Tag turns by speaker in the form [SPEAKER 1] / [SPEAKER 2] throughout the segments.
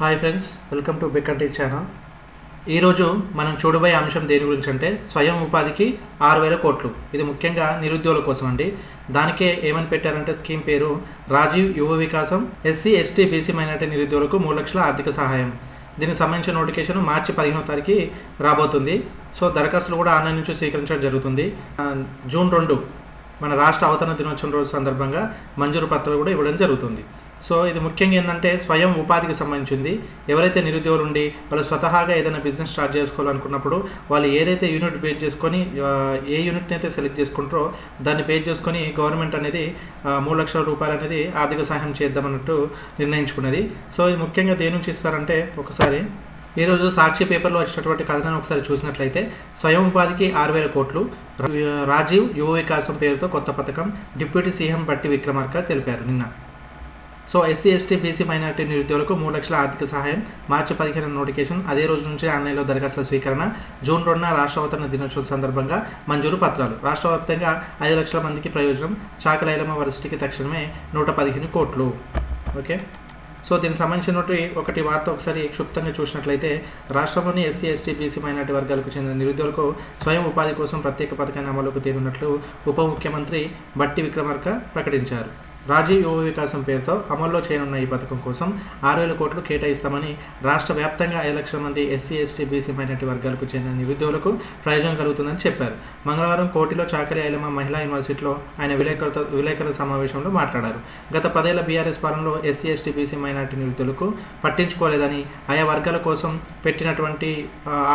[SPEAKER 1] Hi friends welcome to big channel ఈరోజు మనం చూడబోయే అంశం దేని గురించి అంటే స్వయం ఉపాధికి ఆరు వేల కోట్లు. ఇది ముఖ్యంగా నిరుద్యోగుల కోసం అండి. దానికే ఏమని పెట్టారంటే స్కీమ్ పేరు రాజీవ్ యువ వికాసం ఎస్సీ ఎస్టీ బీసీ మైనార్టీ నిరుద్యోగులకు మూడు లక్షల ఆర్థిక సహాయం. దీనికి సంబంధించిన నోటిఫికేషన్ మార్చి పదిహేనో తారీఖు రాబోతుంది. సో దరఖాస్తులు కూడా ఆన్లైన్ నుంచి స్వీకరించడం జరుగుతుంది. జూన్ రెండు మన రాష్ట్ర అవతరణ దినోత్సవం రోజు సందర్భంగా మంజూరు పత్రాలు కూడా ఇవ్వడం జరుగుతుంది. సో ఇది ముఖ్యంగా ఏంటంటే స్వయం ఉపాధికి సంబంధించింది. ఎవరైతే నిరుద్యోగులు ఉండి వాళ్ళు స్వతహాగా ఏదైనా బిజినెస్ స్టార్ట్ చేసుకోవాలనుకున్నప్పుడు వాళ్ళు ఏదైతే యూనిట్ బేస్ చేసుకొని ఏ యూనిట్ని అయితే సెలెక్ట్ చేసుకుంటారో దాన్ని బేస్ చేసుకొని గవర్నమెంట్ అనేది మూడు లక్షల రూపాయలు అనేది ఆర్థిక సహాయం చేద్దామన్నట్టు నిర్ణయించుకున్నది. సో ఇది ముఖ్యంగా దేని నుంచి ఇస్తారంటే ఒకసారి ఈరోజు సాక్షి పేపర్లో వచ్చినటువంటి కథనాన్ని ఒకసారి చూసినట్లయితే స్వయం ఉపాధికి ఆరు వేల కోట్లు. రాజీవ్ యువ వికాసం పేరుతో కొత్త పథకం. డిప్యూటీ సీఎం బట్టి విక్రమార్క తెలిపారు నిన్న. So SC ST BC minority నిరుద్యోగులకు మూడు లక్షల ఆర్థిక సహాయం. మార్చి పదిహేను నోటిఫికేషన్. అదే రోజు నుంచి ఆన్లైన్లో దరఖాస్తు స్వీకరణ. జూన్ రెండున రాష్ట్ర దినోత్సవం సందర్భంగా మంజూరు పత్రాలు. రాష్ట్ర వ్యాప్తంగా ఐదు లక్షల మందికి ప్రయోజనం. చాకలైలమ్మ వర్సిటీకి తక్షణమే నూట పదిహేను కోట్లు. ఓకే? సో దీనికి సంబంధించినటువంటి ఒకటి వార్త ఒకసారి క్షుప్తంగా చూసినట్లయితే రాష్ట్రంలోని ఎస్సీ ఎస్టీ బీసీ మైనార్టీ వర్గాలకు చెందిన నిరుద్యోగులకు స్వయం ఉపాధి కోసం ప్రత్యేక పథకాన్ని అమలుకు తీరున్నట్లు ఉప ముఖ్యమంత్రి బట్టి విక్రమార్క ప్రకటించారు. రాజీవ్ యువ వికాసం పేరుతో అమల్లో చేయనున్న ఈ పథకం కోసం ఆరు వేల కోట్లు కేటాయిస్తామని రాష్ట్ర వ్యాప్తంగా ఐదు లక్షల మంది ఎస్సీ ఎస్టీ బీసీ మైనార్టీ వర్గాలకు చెందిన నిరుద్యోగులకు ప్రయోజనం కలుగుతుందని చెప్పారు. మంగళవారం కోటిలో చాకరి ఐలమ్మ మహిళా యూనివర్సిటీలో ఆయన విలేకరులతో విలేకరుల సమావేశంలో మాట్లాడారు. గత పదేళ్ళ బీఆర్ఎస్ పాలనలో ఎస్సీ ఎస్టీ బీసీ మైనార్టీ నిరుద్యోగులకు పట్టించుకోలేదని ఆయా వర్గాల కోసం పెట్టినటువంటి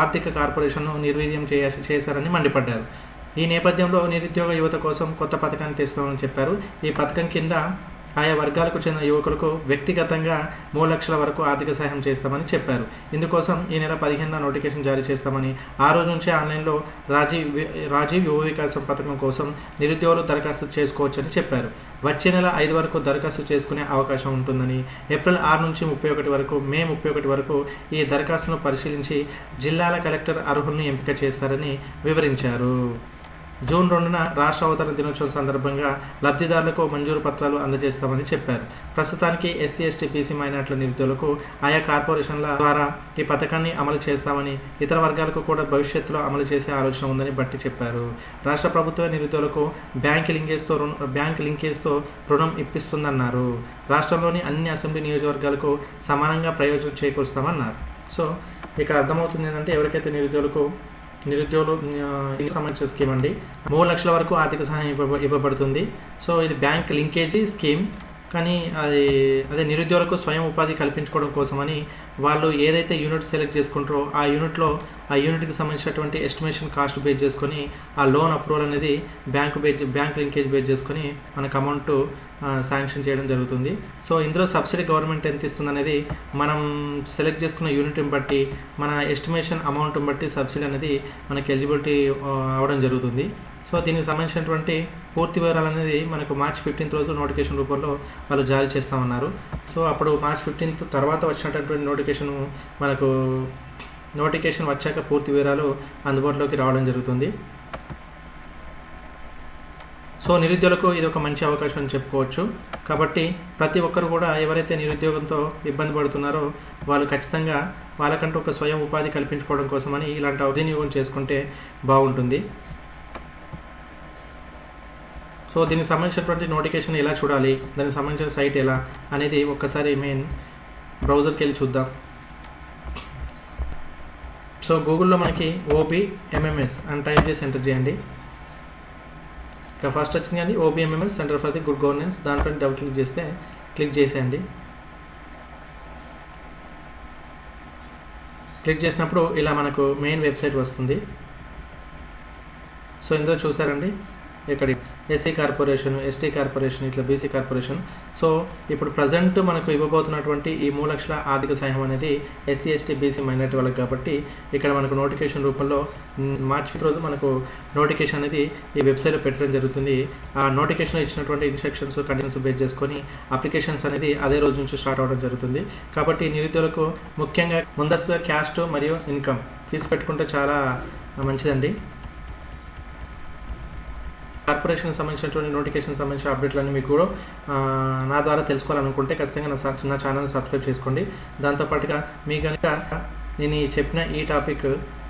[SPEAKER 1] ఆర్థిక కార్పొరేషన్ను నిర్వీర్యం చేయ చేశారని మండిపడ్డారు. ఈ నేపథ్యంలో నిరుద్యోగ యువత కోసం కొత్త పథకాన్ని తెస్తామని చెప్పారు. ఈ పథకం కింద ఆయా వర్గాలకు చెందిన యువకులకు వ్యక్తిగతంగా మూడు లక్షల వరకు ఆర్థిక సహాయం చేస్తామని చెప్పారు. ఇందుకోసం ఈ నెల పదిహేనున నోటిఫికేషన్ జారీ చేస్తామని ఆ రోజు నుంచే ఆన్లైన్లో రాజీవ్ రాజీవ్ యువ వికాసం పథకం కోసం నిరుద్యోగులు దరఖాస్తు చేసుకోవచ్చని చెప్పారు. వచ్చే నెల ఐదు వరకు దరఖాస్తు చేసుకునే అవకాశం ఉంటుందని ఏప్రిల్ ఆరు నుంచి ముప్పై ఒకటి వరకు మే ముప్పై ఒకటి వరకు ఈ దరఖాస్తును పరిశీలించి జిల్లాల కలెక్టర్ అర్హుల్ని ఎంపిక చేస్తారని వివరించారు. జూన్ రెండున రాష్ట్ర అవతరణ దినోత్సవం సందర్భంగా లబ్ధిదారులకు మంజూరు పత్రాలు అందజేస్తామని చెప్పారు. ప్రస్తుతానికి ఎస్సీ ఎస్టీ బీసీ మైనార్టీల నిరుద్యోగులకు ఆయా కార్పొరేషన్ల ద్వారా ఈ పథకాన్ని అమలు చేస్తామని ఇతర వర్గాలకు కూడా భవిష్యత్తులో అమలు చేసే ఆలోచన ఉందని బట్టి చెప్పారు. రాష్ట్ర ప్రభుత్వ నిరుద్యోగులకు బ్యాంక్ లింకేజ్తో రుణ బ్యాంక్ లింకేజ్తో రుణం ఇప్పిస్తుందన్నారు. రాష్ట్రంలోని అన్ని అసెంబ్లీ నియోజకవర్గాలకు సమానంగా ప్రయోజనం చేకూరుస్తామన్నారు. సో ఇక్కడ అర్థమవుతుంది ఏంటంటే ఎవరికైతే నిరుద్యోగులకు నిరుద్యోగులు సంబంధించిన స్కీమ్ అండి. మూడు లక్షల వరకు ఆర్థిక సహాయం ఇవ్వ ఇవ్వబడుతుంది. సో ఇది బ్యాంక్ లింకేజీ స్కీమ్. కానీ అది అదే నిరుద్యోగులకు స్వయం ఉపాధి కల్పించుకోవడం కోసమని వాళ్ళు ఏదైతే యూనిట్ సెలెక్ట్ చేసుకుంటారో ఆ యూనిట్లో ఆ యూనిట్కి సంబంధించినటువంటి ఎస్టిమేషన్ కాస్ట్ బేస్ చేసుకొని ఆ లోన్ అప్రూవల్ అనేది bank base bank linkage base చేసుకొని మనకు అమౌంట్ శాంక్షన్ చేయడం జరుగుతుంది. సో ఇందులో సబ్సిడీ గవర్నమెంట్ ఎంత ఇస్తుంది అనేది మనం సెలెక్ట్ చేసుకున్న యూనిట్ని బట్టి మన ఎస్టిమేషన్ అమౌంట్ని బట్టి సబ్సిడీ అనేది మనకి ఎలిజిబిలిటీ అవడం జరుగుతుంది. సో దీనికి సంబంధించినటువంటి పూర్తి వివరాలు అనేది మనకు మార్చ్ ఫిఫ్టీన్త్ రోజు నోటిఫికేషన్ రూపంలో వాళ్ళు జారీ చేస్తామన్నారు సో అప్పుడు మార్చ్ ఫిఫ్టీన్త్ తర్వాత వచ్చినటువంటి నోటిఫికేషన్ మనకు నోటిఫికేషన్ వచ్చాక పూర్తి వివరాలు అందుబాటులోకి రావడం జరుగుతుంది. సో నిరుద్యోగులకు ఇది ఒక మంచి అవకాశం అని చెప్పుకోవచ్చు. కాబట్టి ప్రతి ఒక్కరు కూడా ఎవరైతే నిరుద్యోగంతో ఇబ్బంది పడుతున్నారో వాళ్ళు ఖచ్చితంగా వాళ్ళకంటూ ఒక స్వయం ఉపాధి కల్పించుకోవడం కోసమని ఇలాంటి అవినియోగం చేసుకుంటే బాగుంటుంది. సో దీనికి సంబంధించినటువంటి నోటిఫికేషన్ ఎలా చూడాలి? దానికి సంబంధించిన సైట్ ఎలా? అనేది ఒక్కసారి మెయిన్ బ్రౌజర్కి వెళ్ళి చూద్దాం. సో గూగుల్లో మనకి ఓపీ ఎంఎంఎస్ అని టైప్ చేసి ఎంటర్ చేయండి. ఇక ఫస్ట్ వచ్చింది కానీ OBMMS centre for the good governance దాంట్లో డబుల్ క్లిక్ చేస్తే క్లిక్ చేసేయండి. క్లిక్ చేసినప్పుడు ఇలా మనకు మెయిన్ వెబ్సైట్ వస్తుంది. సో ఇందులో చూసారండి? ఇక్కడ ఎస్సీ కార్పొరేషన్ ఎస్టీ కార్పొరేషన్ ఇట్లా బీసీ కార్పొరేషన్ సో ఇప్పుడు ప్రజెంట్ మనకు ఇవ్వబోతున్నటువంటి ఈ మూడు లక్షల ఆర్థిక సహాయం అనేది ఎస్సీ ఎస్టీ బీసీ మైనార్టీ వాళ్ళకి కాబట్టి ఇక్కడ మనకు నోటిఫికేషన్ రూపంలో మ్, మార్చి ఫిఫ్త్ రోజు మనకు నోటిఫికేషన్ అనేది ఈ వెబ్సైట్లో పెట్టడం జరుగుతుంది. ఆ నోటిఫికేషన్ ఇచ్చినటువంటి ఇన్స్ట్రక్షన్స్ కండిషన్స్ బేస్ చేసుకొని అప్లికేషన్స్ అనేది అదే రోజు నుంచి స్టార్ట్ అవ్వడం జరుగుతుంది. కాబట్టి నిరుద్యోగులకు ముఖ్యంగా ముందస్తు క్యాస్ట్ మరియు ఇన్కమ్ తీసి పెట్టుకుంటే చాలా మంచిదండి. కార్పొరేషన్ సంబంధించినటువంటి నోటిఫికేషన్ సంబంధించిన అప్డేట్లన్నీ మీకు కూడా నా ద్వారా తెలుసుకోవాలనుకుంటే ఖచ్చితంగా నా సబ్- నా ఛానల్ సబ్స్క్రైబ్ చేసుకోండి. దాంతోపాటుగా మీ కనుక నేను చెప్పిన ఈ టాపిక్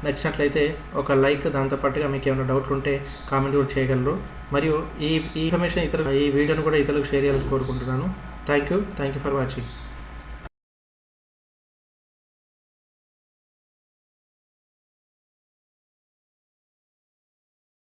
[SPEAKER 1] నచ్చినట్లయితే ఒక లైక్ దాంతోపాటుగా మీకు ఏమైనా డౌట్లు ఉంటే కామెంట్ కూడా చేయగలరు. మరియు ఈ ఈ ఇన్ఫర్మేషన్ ఇతర ఈ వీడియోను కూడా ఇతరులకు షేర్ చేయాలని కోరుకుంటున్నాను. Thank you. Thank you for watching.